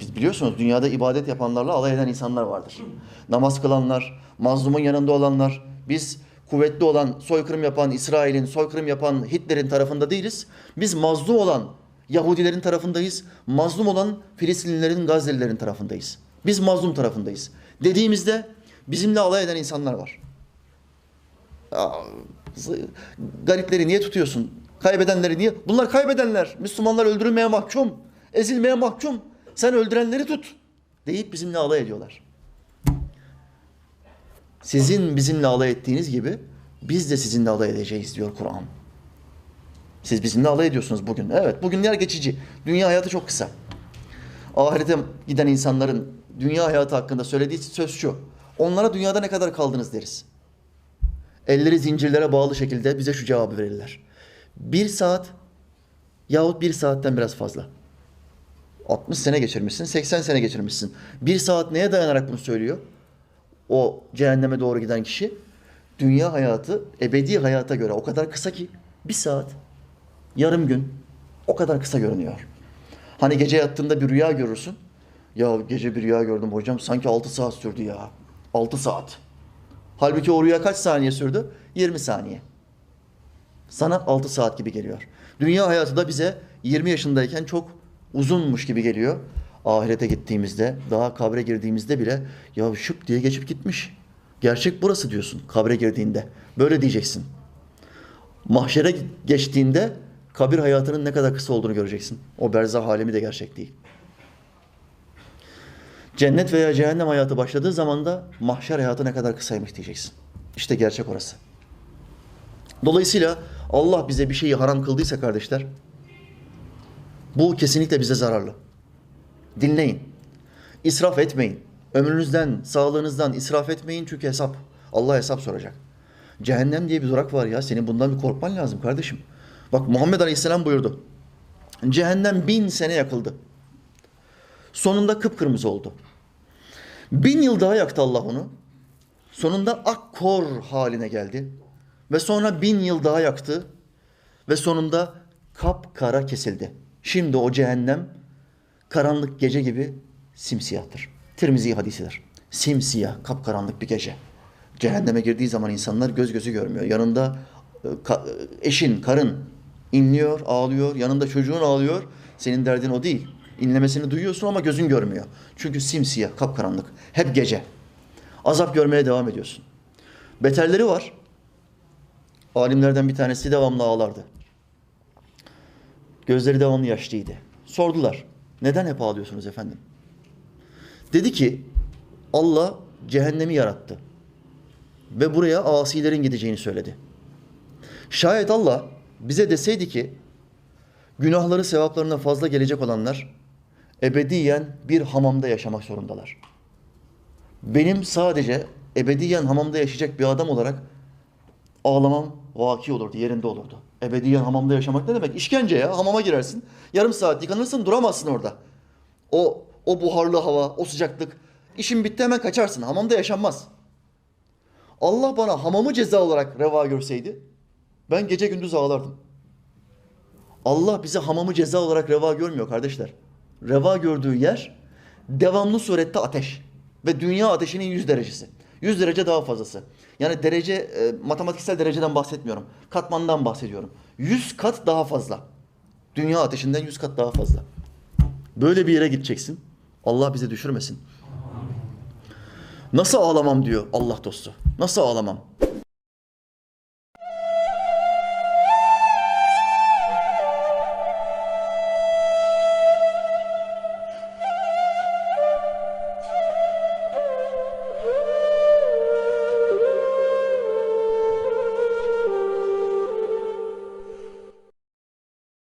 biz biliyorsunuz dünyada ibadet yapanlarla alay eden insanlar vardır. Namaz kılanlar, mazlumun yanında olanlar. Biz kuvvetli olan, soykırım yapan İsrail'in, soykırım yapan Hitler'in tarafında değiliz. Biz mazlum olan Yahudilerin tarafındayız. Mazlum olan Filistinlilerin, Gazze'lilerin tarafındayız. Biz mazlum tarafındayız. Dediğimizde bizimle alay eden insanlar var. Garipleri niye tutuyorsun? Kaybedenleri niye? Bunlar kaybedenler. Müslümanlar öldürülmeye mahkum. Ezilmeye mahkum. Sen öldürenleri tut. Deyip bizimle alay ediyorlar. Sizin bizimle alay ettiğiniz gibi biz de sizinle alay edeceğiz diyor Kur'an. Siz bizimle alay ediyorsunuz bugün. Evet bugünler geçici. Dünya hayatı çok kısa. Ahirete giden insanların dünya hayatı hakkında söylediği söz şu. Onlara dünyada ne kadar kaldınız deriz. Elleri zincirlere bağlı şekilde bize şu cevabı verirler. Bir saat yahut bir saatten biraz fazla. 60 sene geçirmişsin, 80 sene geçirmişsin. Bir saat neye dayanarak bunu söylüyor? O cehenneme doğru giden kişi dünya hayatı ebedi hayata göre o kadar kısa ki bir saat, yarım gün o kadar kısa görünüyor. Hani gece yattığında bir rüya görürsün. Ya gece bir rüya gördüm hocam sanki 6 saat sürdü ya. 6 saat. Halbuki o rüya kaç saniye sürdü? 20 saniye. Sana 6 saat gibi geliyor. Dünya hayatı da bize 20 yaşındayken çok uzunmuş gibi geliyor. Ahirete gittiğimizde, daha kabre girdiğimizde bile ya şıp diye geçip gitmiş. Gerçek burası diyorsun kabre girdiğinde. Böyle diyeceksin. Mahşere geçtiğinde kabir hayatının ne kadar kısa olduğunu göreceksin. O berzah alemi de gerçek değil. Cennet veya cehennem hayatı başladığı zaman da mahşer hayatı ne kadar kısaymış diyeceksin. İşte gerçek orası. Dolayısıyla Allah bize bir şeyi haram kıldıysa kardeşler, bu kesinlikle bize zararlı. Dinleyin. İsraf etmeyin. Ömrünüzden, sağlığınızdan israf etmeyin çünkü hesap. Allah hesap soracak. Cehennem diye bir durak var ya. Senin bundan bir korkman lazım kardeşim. Bak Muhammed Aleyhisselam buyurdu. Cehennem bin sene yakıldı. Sonunda kıpkırmızı oldu. Bin yıl daha yaktı Allah onu. Sonunda akkor haline geldi. Ve sonra bin yıl daha yaktı. Ve sonunda kapkara kesildi. Şimdi o cehennem karanlık gece gibi simsiyahtır. Tirmizi hadisidir. Simsiyah, kapkaranlık bir gece. Cehenneme girdiği zaman insanlar göz gözü görmüyor. Yanında e, ka- eşin, karın inliyor, ağlıyor. Yanında çocuğun ağlıyor. Senin derdin o değil. İnlemesini duyuyorsun ama gözün görmüyor. Çünkü simsiyah, kapkaranlık. Hep gece. Azap görmeye devam ediyorsun. Beterleri var. Alimlerden bir tanesi devamlı ağlardı. Gözleri devamlı yaşlıydı. Sordular. Neden hep ağlıyorsunuz efendim? Dedi ki Allah cehennemi yarattı. Ve buraya asilerin gideceğini söyledi. Şayet Allah bize deseydi ki günahları sevaplarına fazla gelecek olanlar ebediyen bir hamamda yaşamak zorundalar. Benim sadece ebediyen hamamda yaşayacak bir adam olarak ağlamam vaki olurdu, yerinde olurdu. Ebediyen hamamda yaşamak ne demek? İşkence ya. Hamama girersin. Yarım saat yıkanırsın, duramazsın orada. O o buharlı hava, o sıcaklık. İşin bitti hemen kaçarsın. Hamamda yaşanmaz. Allah bana hamamı ceza olarak reva görseydi ben gece gündüz ağlardım. Allah bize hamamı ceza olarak reva görmüyor kardeşler. Reva gördüğü yer devamlı surette ateş. Ve dünya ateşinin 100 derecesi. 100 derece daha fazlası. Yani derece, e, matematiksel dereceden bahsetmiyorum. Katmandan bahsediyorum. 100 kat daha fazla. Dünya ateşinden 100 kat daha fazla. Böyle bir yere gideceksin. Allah bize düşürmesin. Nasıl ağlamam diyor Allah dostu. Nasıl ağlamam?